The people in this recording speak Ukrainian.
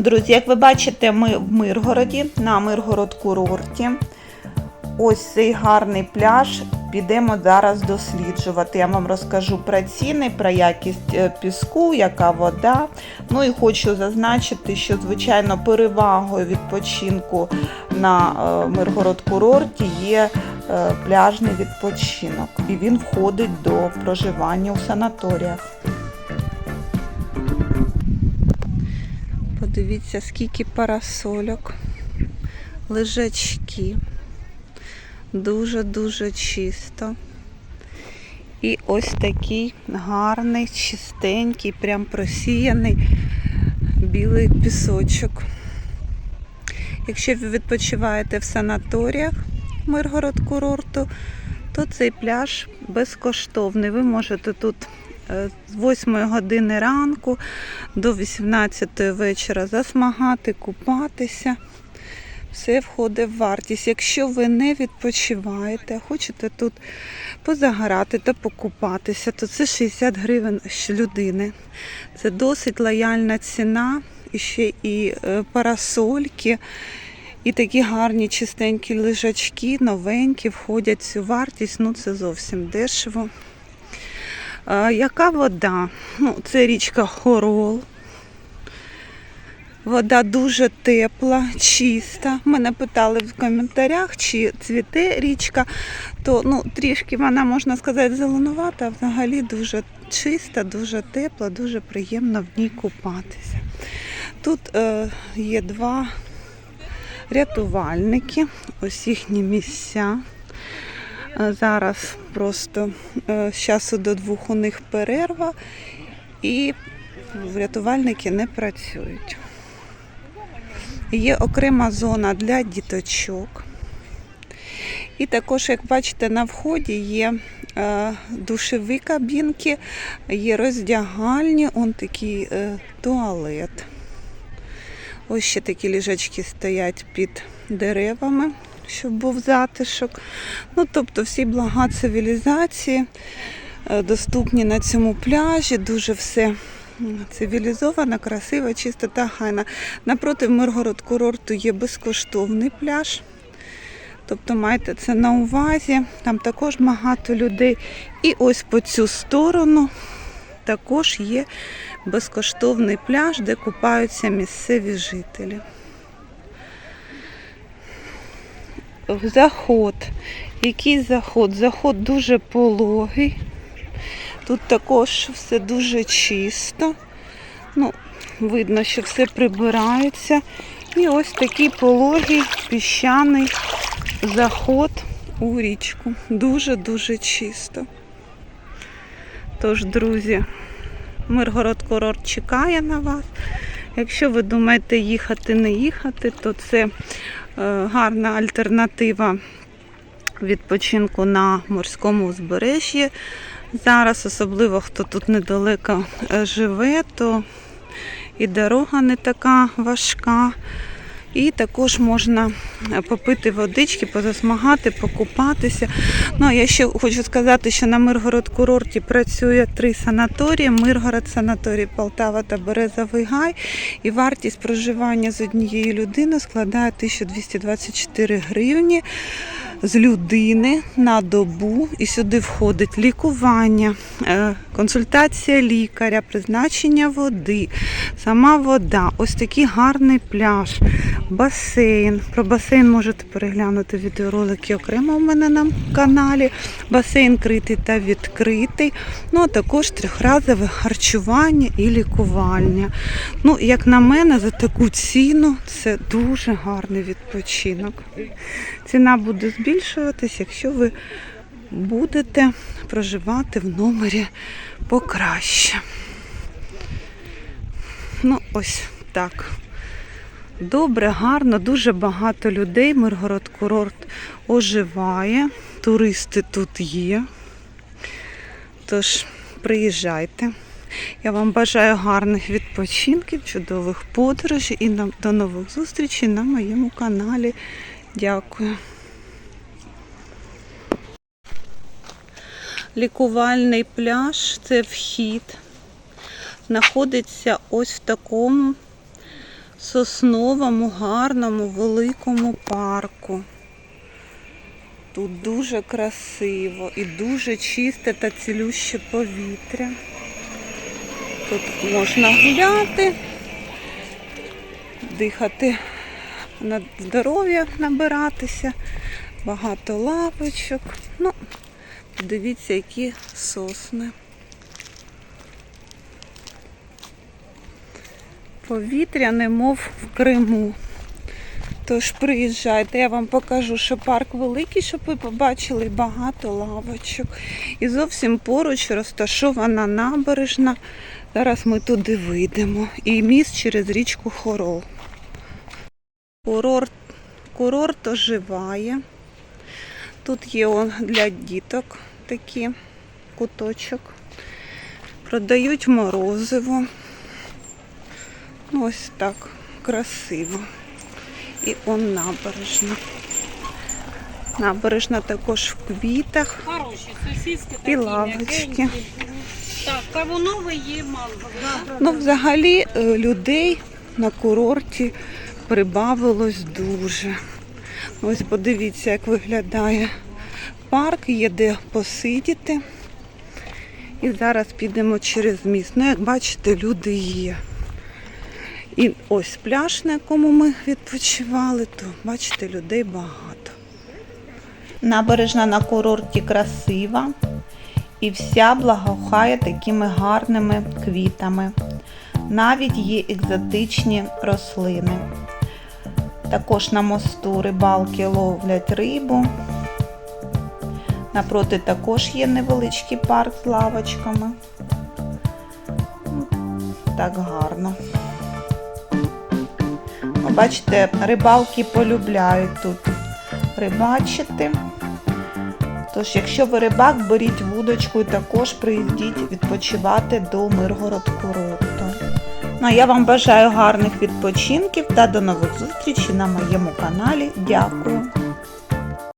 Друзі, як ви бачите, ми в Миргороді на Миргород курорті. Ось цей гарний пляж. Підемо зараз досліджувати. Я вам розкажу про ціни, про якість е, піску, яка вода. Ну і хочу зазначити, що звичайно перевагою відпочинку на е, Миргород курорті є е, пляжний відпочинок. І він входить до проживання у санаторіях. Подивіться, скільки парасольок, лежачки. Дуже-дуже чисто. І ось такий гарний, чистенький, прям просіяний білий пісочок. Якщо ви відпочиваєте в санаторіях Миргород курорту, то цей пляж безкоштовний. Ви можете тут з 8 години ранку до 18 вечора засмагати, купатися. Все входить в вартість. Якщо ви не відпочиваєте, хочете тут позагорати та покупатися, то це 60 гривень людини. Це досить лояльна ціна. І ще і е, парасольки, і такі гарні чистенькі лежачки, новенькі, входять в цю вартість. Ну це зовсім дешево. Яка вода? Ну, це річка Хорол. Вода дуже тепла, чиста. Мене питали в коментарях, чи цвіте річка, то ну, трішки вона, можна сказати, зеленувата, а взагалі дуже чиста, дуже тепла, дуже приємно в ній купатися. Тут е, є два рятувальники, ось їхні місця. Зараз просто е, з часу до двох у них перерва, і рятувальники не працюють. Є окрема зона для діточок. І також, як бачите, на вході є е, душеві кабінки, є роздягальні, он такий е, туалет. Ось ще такі ліжачки стоять під деревами, щоб був затишок. Ну, тобто всі блага цивілізації е, доступні на цьому пляжі, дуже все цивілізована, красива, чиста та хайна. Напроти Миргород курорту є безкоштовний пляж. Тобто майте це на увазі. Там також багато людей. І ось по цю сторону також є безкоштовний пляж, де купаються місцеві жителі. Заход. Який заход? Заход дуже пологий. Тут також все дуже чисто. Ну, видно, що все прибирається. І ось такий пологий піщаний заход у річку. Дуже-дуже чисто. Тож, друзі, Миргород курорт чекає на вас. Якщо ви думаєте їхати, не їхати, то це е, гарна альтернатива відпочинку на морському узбережжі. Зараз, особливо хто тут недалеко е, живе, то і дорога не така важка. І також можна е, попити водички, позасмагати, покупатися. Ну, я ще хочу сказати, що на Миргород курорті працює три санаторії: Миргород, санаторій Полтава та Березовий Гай. І вартість проживання з однієї людини складає 1224 гривні з людини на добу. І сюди входить лікування, е, консультація лікаря, призначення води, сама вода. Ось такий гарний пляж, басейн. Про басейн можете переглянути відеоролики окремо у мене на каналі. Басейн критий та відкритий. Ну, а також трьохразове харчування і лікування. Ну, як на мене, за таку ціну це дуже гарний відпочинок. Ціна буде збільшуватись, якщо ви будете проживати в номері покраще. Ну, ось так. Добре, гарно, дуже багато людей. Миргород курорт оживає. Туристи тут є. Тож, приїжджайте. Я вам бажаю гарних відпочинків, чудових подорожей і до нових зустрічей на моєму каналі. Дякую. Лікувальний пляж це вхід. Знаходиться ось в такому сосновому, гарному, великому парку. Тут дуже красиво і дуже чисте та цілюще повітря. Тут можна гуляти, дихати на здоров'я, набиратися, багато лавочок. Ну, подивіться, які сосни. Повітря немов в Криму. Тож приїжджайте, я вам покажу, що парк великий, щоб ви побачили багато лавочок. І зовсім поруч розташована набережна. Зараз ми туди вийдемо. І міст через річку Хорол. Курорт, курорт оживає. Тут є он для діток такі куточок. Продають морозиво. Ну, ось так красиво. І он набережна. Набережна також в квітах. Хороші, сосиски такі І лавочки. Так, кавунове є манго. Да, Ну, взагалі е, людей на курорті прибавилось дуже. Ось подивіться, як виглядає парк, є де посидіти. І зараз підемо через міст. Ну, як бачите, люди є. І ось пляж, на якому ми відпочивали, то бачите, людей багато. Набережна на курорті красива і вся благоухає такими гарними квітами. Навіть є екзотичні рослини. Також на мосту рибалки ловлять рибу. Напроти також є невеличкий парк з лавочками. Ну, Так гарно. О, Бачите, рибалки полюбляють тут рибачити. Тож, якщо ви рибак, беріть вудочку і також приїздіть відпочивати до Миргород курорту. Ну а я вам бажаю гарних відпочинків та до нових зустрічей на моєму каналі. Дякую!